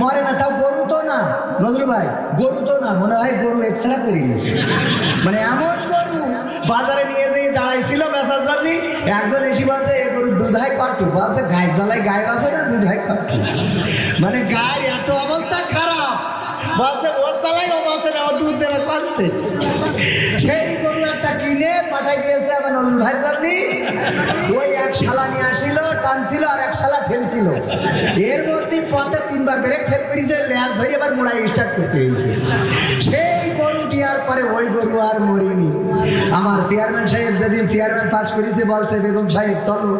মরে না, তাও গরু তো না। নজরুল ভাই, গরু তো না। মনে হয় গরু এক্সরা করে নিয়েছে মানে এমন গরু, বাজারে নিয়ে যেয়ে দাঁড়াইছিল মেসাজ জানি একজন এসে বলছে, এ গরু দুধাই কাটু। বলছে গায়ে জ্বালায় গায়ে বাসে না দুধাই কাটু। মানে গায়ের এত অবস্থা খারাপ। বলছে ও চালাই ও বাসে না দুধ দেবে কাটতে সেই দিয়েছে আমার নজরুল ভাই জানি ওই এক শালা নিয়ে আসিল, টানছিল আর এক শালা ঠেলছিল এর মধ্যে পথে তিনবার ব্রেক ফেল করেছে ল্যাস ধরে এবার মোড়াই স্টার্ট করতে হয়েছে। সেই গরু দেওয়ার পরে ওই গরু আর মরিনি। আমার চেয়ারম্যান সাহেব যেদিন চেয়ারম্যান পাস করেছে, বলছে, বেগম সাহেব, চলো,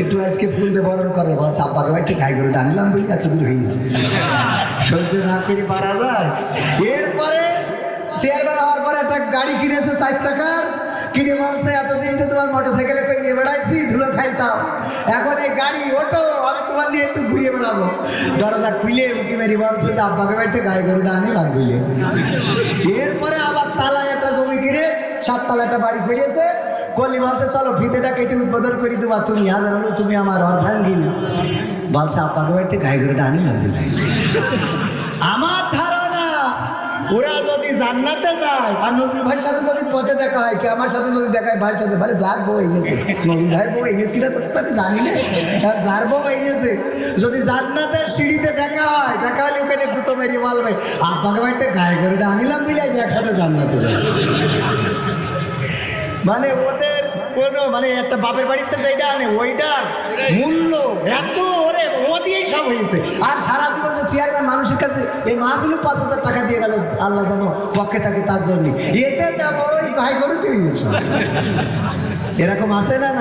একটু আজকে ফুল দিয়ে বরণ করে। বলছে, আব্বাকে বাড়িতে গাই গরুটা আনিলাম বলি এত হয়েছে। সহ্য না করে পারা যায়। এরপরে চেয়ারম্যান হওয়ার পরে একটা গাড়ি কিনেছে চার চাকার কিনে বলছে এতদিন তো তোমার মোটর সাইকেলে করে নিয়ে বেড়াইছি, ধুলো খাইছাও। এখন এই গাড়ি ওটো আমি তোমার নিয়ে একটু ঘুরিয়ে বেড়াবো। দরজা খুলে উঁকি মেরি বলছে যে আব্বাকে বাড়িতে গায়ে গরুটা আনিলাম বুঝলে এরপরে আবার তালায় একটা জমি কিনে সাত তালা একটা বাড়ি করেছে কলি বলছে চলো ফিতেটা কেটে উদ্বোধন করে দেবা তুমি হাজার হলো, তুমি আমার অর্ধাঙ্গিনী বলছে আব্বাকে বাড়িতে গায়ে গরুটা আনিলাম বুঝলে আমার ধারণা, ওরা যদি জান্নাতে যায়, আর নজরুল ভাইয়ের সাথে যদি পথে দেখা হয়, কি আমার সাথে যদি দেখা হয়, ভাইয়ের সাথে? ভাই যার বউ এনেছে নজরুল ভাইয়ের বউ এনেছে কিনা তো আমি জানি না। যার বউ এনেছে যদি জান্নাতের সিঁড়িতে দেখা হয়, দেখা হলে ওখানে গুতো মেরি বলবে আপনাকে বাড়িতে গায়ে গরুটা আনিলাম মিলাই যে একসাথে জান্নাতে যাচ্ছে মানে ওদের কোনো মানে একটা বাপের বাড়িতে যেটা আনে, ওইটার মূল্য এত। দিয়েই সব হয়েছে। আর সারা জীবন যে চেয়ারম্যান মানুষের কাছে এই মাছগুলো পাঁচ হাজার টাকা দিয়ে গেল, আল্লাহ যেন পক্ষে থাকে তার জন্য। এতে যাব ওই ভাই গরু গরুতে এরকম আছে না নাই?